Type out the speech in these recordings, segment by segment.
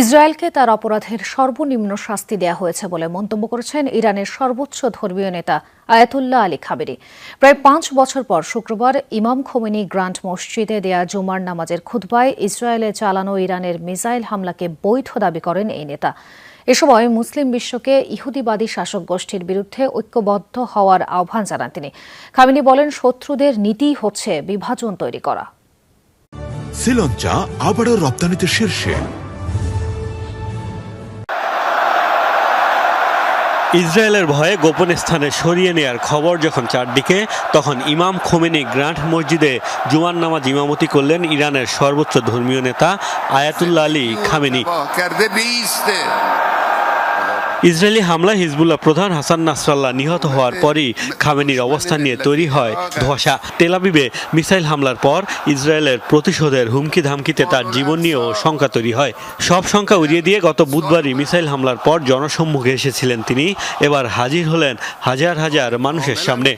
ইসরায়েলকে তার অপরাধের সর্বনিম্ন শাস্তি দেয়া হয়েছে বলে মন্তব্য করেছেন ইরানের সর্বোচ্চ ধর্মীয় নেতা আয়াতুল্লাহ আলী খাবেরি প্রায় পাঁচ বছর পর শুক্রবার ইমাম খোমেনি গ্রান্ট মসজিদে দেয়া জুমার নামাজের খুতবায় ইসরায়েলে চালানো ইরানের মিসাইল হামলাকে বৈধ দাবি করেন এই নেতা। এ সময় মুসলিম বিশ্বকে ইহুদিবাদী শাসক গোষ্ঠীর বিরুদ্ধে ঐক্যবদ্ধ হওয়ার আহ্বান জানান তিনি। খামিনি বলেন, শত্রুদের নীতিই হচ্ছে বিভাজন তৈরি করা। শ্রীলঞ্চা আবারও রপ্তানিতে শীর্ষে। ইসরায়েলের ভয়ে গোপন স্থানে সরিয়ে নেয়ার খবর যখন চারদিকে, তখন ইমাম খোমেনি গ্রান্ট মসজিদে জুয়ান নামাজ ইমামতি করলেন ইরানের সর্বোচ্চ ধর্মীয় নেতা আয়াতুল্লা আলী খামেনি। ইসরায়েলি হামলায় হিজবুল্লাহ প্রধান হাসান নাসরাল্লাহ নিহত হওয়ার পরই খামেনির অবস্থান নিয়ে তৈরি হয় ধোঁয়াশা। তেলাবিবে মিসাইল হামলার পর ইসরায়েলের প্রতিশোধের হুমকি ধামকিতে তার জীবন নিয়েও শঙ্কা তৈরি হয়। সব শঙ্কা উড়িয়ে দিয়ে গত বুধবারই মিসাইল হামলার পর জনসম্মুখে এসেছিলেন তিনি। এবার হাজির হলেন হাজার হাজার মানুষের সামনে।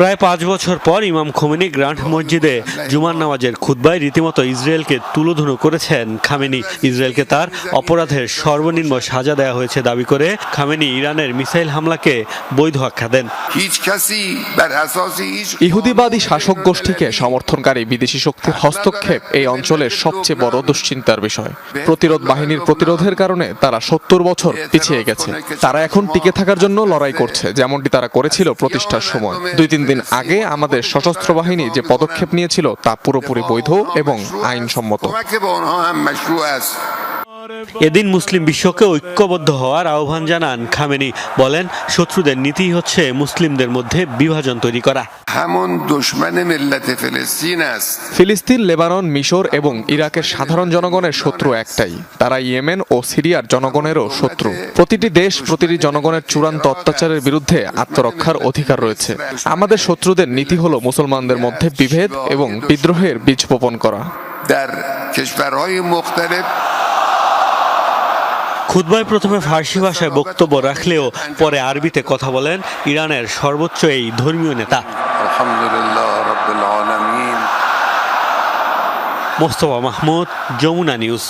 প্রায় পাঁচ বছর পর ইমাম খোমেনি গ্রান্ড মসজিদে জুমার নামাজের খুদ্বাই রীতিমতো ইসরায়েলকে তুলোধুনো করেছেন খামেনি। ইসরায়েলকে তার অপরাধের সর্বনিম্ন সাজা দেয়া হয়েছে দাবি করে খামেনি ইরানের মিসাইল হামলাকে বৈধ আখ্যা দেন। ইহুদিবাদী শাসক গোষ্ঠীকে সমর্থনকারী বিদেশি শক্তির হস্তক্ষেপ এই অঞ্চলের সবচেয়ে বড় দুশ্চিন্তার বিষয়। প্রতিরোধ বাহিনীর প্রতিরোধের কারণে তারা সত্তর বছর পিছিয়ে গেছে। তারা এখন টিকে থাকার জন্য লড়াই করছে যেমনটি তারা করেছিল প্রতিষ্ঠার সময়। দুই তিন দিন আগে আমাদের সশস্ত্র বাহিনী যে পদক্ষেপ নিয়েছিল তা পুরোপুরি বৈধ এবং আইনসম্মত। کمک به آنها هم مشروع است এদিন মুসলিম বিশ্বকে ঐক্যবদ্ধ হওয়ার আহ্বান জানান খামেনি বলেন শত্রুদের নীতি হচ্ছে মুসলিমদের মধ্যে বিভাজন তৈরি করা همون دشمن ملت فلسطین است ফিলিস্তিন লেবানন মিশর এবং ইরাকের সাধারণ জনগণের শত্রু একটাই তারা ইয়েমেন ও সিরিয়ার জনগণেরও শত্রু প্রতিটি দেশ প্রতিটি জনগণের চূড়ান্ত অত্যাচারের বিরুদ্ধে আত্মরক্ষার অধিকার রয়েছে আমাদের শত্রুদের নীতি হলো মুসলমানদের মধ্যে বিভেদ এবং বিদ্রোহের বীজ বপন করা در کشورهای مختلف খুদ্বায় প্রথমে ফার্সি ভাষায় বক্তব্য রাখলেও পরে আরবিতে কথা বলেন ইরানের সর্বোচ্চ এই ধর্মীয় নেতা। মোস্তফা মাহমুদ যমুনা নিউজ।